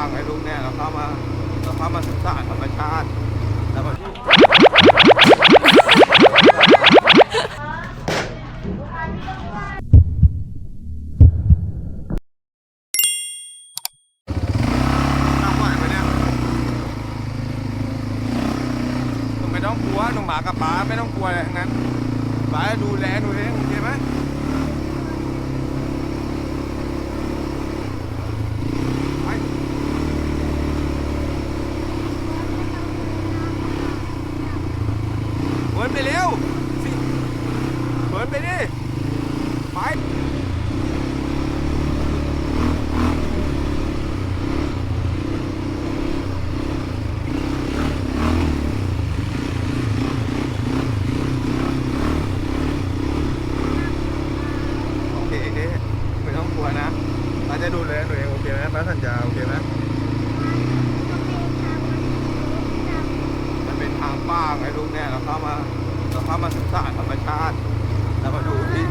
างไอ้ลุงเนี่ยเราเข้ามาเราเข้ามาศึกษาธรรมชาติแล้วก็ตั้งไหวไหมเนี่ยหนูไม่ต้องกลัวหนูหมากับป้าไม่ต้องกลัวอะไรทั้งนั้นป้าดูแลหนูเองโอเคไหม เปิดไปเร็วสิเปิดไปดิ ไป โอเคเด้ไม่ต้องกลัวนะป้าจะดูแลหนูเองโอเคไหมป้าสัญญาโอเคไหมมันเป็นทางป้าไงลุงเนี่ยเราเข้ามาเราเข้า มาศึกษาธรรมชาติแล้วมาดูที่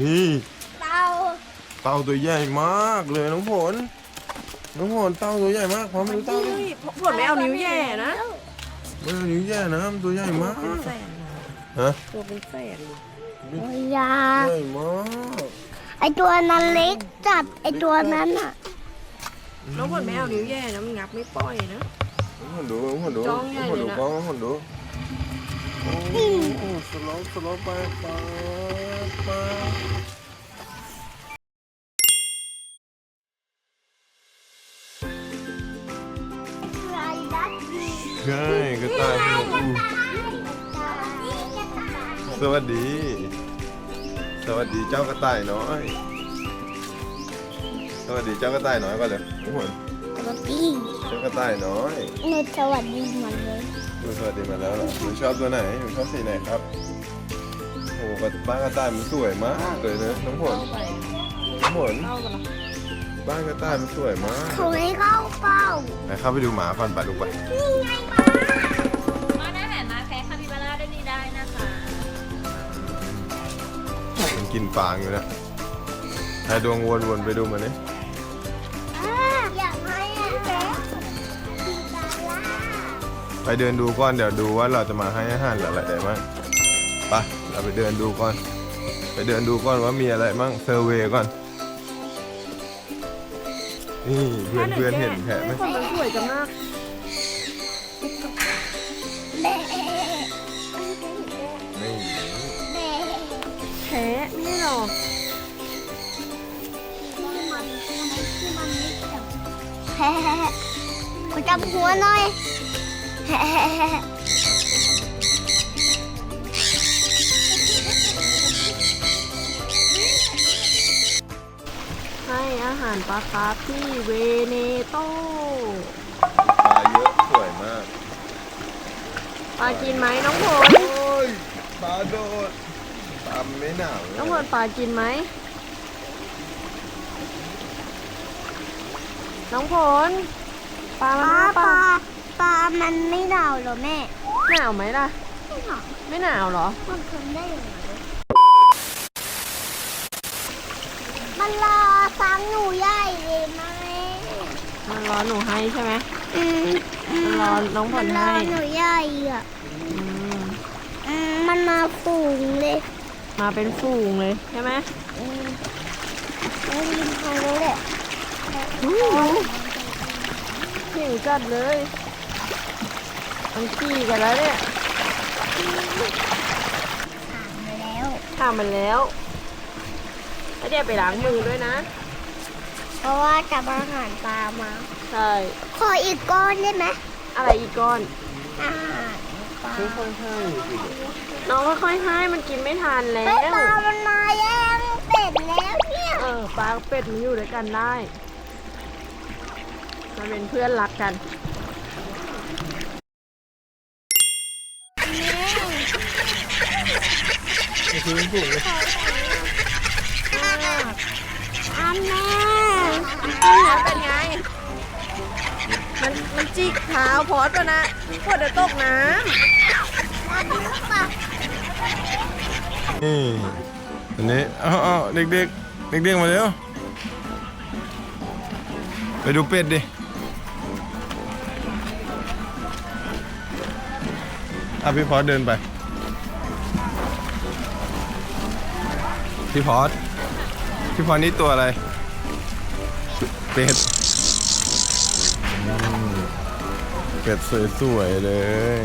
นี่เต่าเต่าตัวใหญ่มากเลยน้องผลน้องผลเต่าตัวใหญ่มากพร้อมดูเต่าดิผลไม่เอานิ้วแย่นะไม่เอานิ้วแย่นะมันตัวใหญ่มากเป็นแสนฮะตัวเป็นแสนโอ้ยยาใหญ่มากไอตัวนั้นเล็กจัดไอตัวนั้นอะ น้องผลไม่เอานิ้วแย่นะมันงับไม่ปล่อยนะ น้องผลดูน้องผลดูจ้องใหญ่น้องผลเลยดูนะกล้องน้องผลดูโอ้โหสโลปสโลปไปไปไปใช่กระต่ายหัวอู้สวัสดี สวัสดีเจ้ากระต่ายน้อย สวัสดีเจ้ากระต่ายน้อยก่อนเลยทุกคน สวัสดี เจ้ากระต่ายน้อยหนูสวัสดีหมดเลยดูสวัสดีมาแล้วเหรอหนูชอบตัวไหนหนูชอบสีไหนครับโอ้โหบ้านกระต่ายมันสวยมากเลยนะน้องผลเข้าไปน้องผลเข้ากันละบ้านกระต่ายมันสวยมากเขาไม่เข้าเป้าไปเข้าไปดูหมาก่อนไปลูกไปนี่ไงมามาได้แผ่นมาแพ้คาปิบาร่าได้นี่ได้นะคะมันกินฟางอยู่นะให้ดวงวนๆไปดูมันนี่ ไปเดินดูก่อนเดี๋ยวดูว่าเราจะมาให้อาหารหรืออะไรได้บ้างไปเราไปเดินดูก่อน ไปเดินดูก่อนว่ามีอะไรบ้างเซอร์เวย์ก่อน นี่เพื่อนเพื่อนๆเห็นแผลไหมคนมันสวยจังมากแม่นี่แม่แพ้ไม่หรอกที่มันที่มันที่มันนิดเดียวแฮ่ขอจับหัวหน่อยแฮ่ ให้อาหารปลาคาร์ฟที่เวเนโตปลาเยอะสวยมากปลากินไหมน้องผลโอ้ยปลาโดดปลาไม่หนาวน้องผลปลากินไหมน้องผลปลามันลาว่าปลาลาปลา มันไม่หนาวเหรอแม่ หนาวไหมล่ะ ไม่หนาวไม่หนาวเหรอ มันทำได้ยังไงมันรอซ้ำหนูใหญ่เลยแม่มันรอหนูให้ใช่ไหมอืมอืมมันรอน้องผลรอให้หนูใหญ่อะอืมอืมมันมาฝูงเลยมาเป็นฝูงเลยใช่ไหมอืมแล้วยินทางนู้นแหละหิวจัดเลย มันขี้กันแล้วเนี่ยมาแล้วทำมันแล้วแล้วเดี๋ยวไปล้างมือด้วยนะ เพราะว่าจับอาหารปลามา ใช่ ขออีกก้อนได้ไหมอะไรอีกก้อน อาหารปลาน้องค่อยๆให้มันกินไม่ทันแล้เฮ้วยปลามันมาแย่งเป็ดแล้วเนี่ยเออปลากับเป็ดมันอยู่ด้วยกันได้ มันเป็นเพื่อนรักกัน อันแม่แล้วเป็นไง มันมันจิกเท้าพอดปะนะพอดเดี๋ยวตกน้มาดูปะนี่อันนี้เอาเอาเด็กๆเด็กๆมาเร็วไปดูเป็ดดิอะพี่พอสเดินไป พี่พอสพี่พอสนี่ตัวอะไรเป็ดอืมเป็ดสวยๆเลย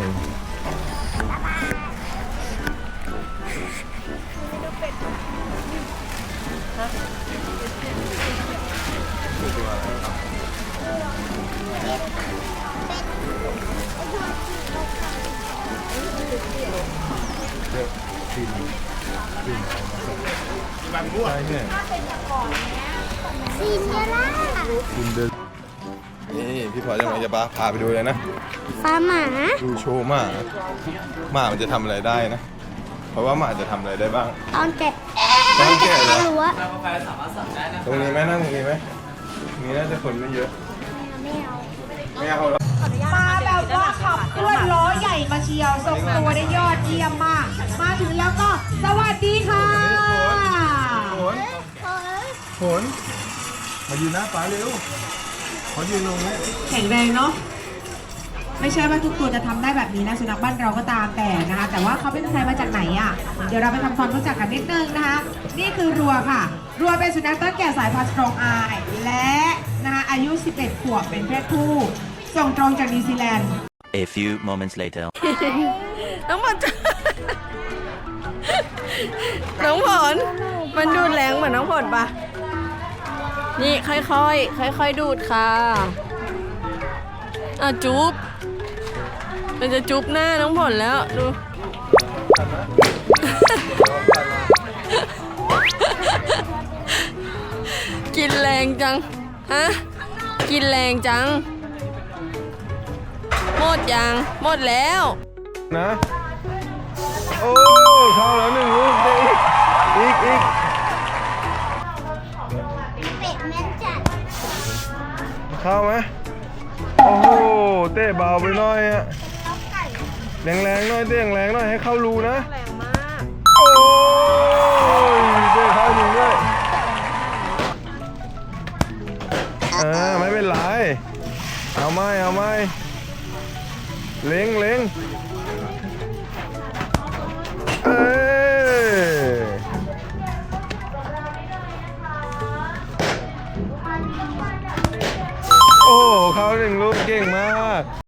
ใช่เนี่ยซีเนียร่าคุณเดินนี่พี่พอจะมาจะพาพาไปดูเลยนะปลาหมาดูโชว์หมาหมามันจะทำอะไรได้นะ เพราะว่าหมาจะทำอะไรได้บ้าง ตอนแกะตอนแกะเหรอ รั้วตรงนี้ไหมนั่งตรงนี้ไหมตรงนี้น่าจะคนไม่เยอะไม่เอาไม่เอาหรอกมาแบบว่าขับเคลื่อนล้อใหญ่มาเชียวทรงตัวได้ยอดเยี่ยมมาก ฝนมายืนหน้าป้าเร็วขอยืนลงนี้แข็งแรงเนาะไม่ใช่ว่าทุกตัวจะทำได้แบบนี้นะสุนัขบ้านเราก็ตามแต่นะคะ แต่ว่าเขาเป็นใครมาจากไหนอะ เดี๋ยวเราไปทำความรู้จักกันนิดนึงนะคะ นี่คือรัวค่ะ รัวเป็นสุนัขต้นแก่สายพันธุ์สตรองอายและนะคะอายุ 11 ขวบเป็นเพศผู้ ส่งตรงจากนิวซีแลนด์ A few moments later. ำน้องผลน้องผลมันดูดแรงเหมือนน้องผลปะ นี่ค่อยๆ ค่อยๆ ดูดค่ะอะจุ๊บมันจะจุ๊บหน้าน้องผลแล้วดู กินแรงจัง ฮะ กินแรงจัง หมดยัง หมดแล้ว นะ โอ้เข้าแล้วหนึ่งลูกเด็กอีกอีก เข้าไหมโอ้โหเตะเบาไปหน่อยอะแรงแรงๆหน่อยเตะแรงๆหน่อยให้เข้ารูนะแรงมากโอ้ยเตะเข้าหนึ่งด้วยอ่าไม่เป็นไรเอาไหมเอาไหมเล็งเล็งเอ้ เขาหนึ่งลูกเก่งมาก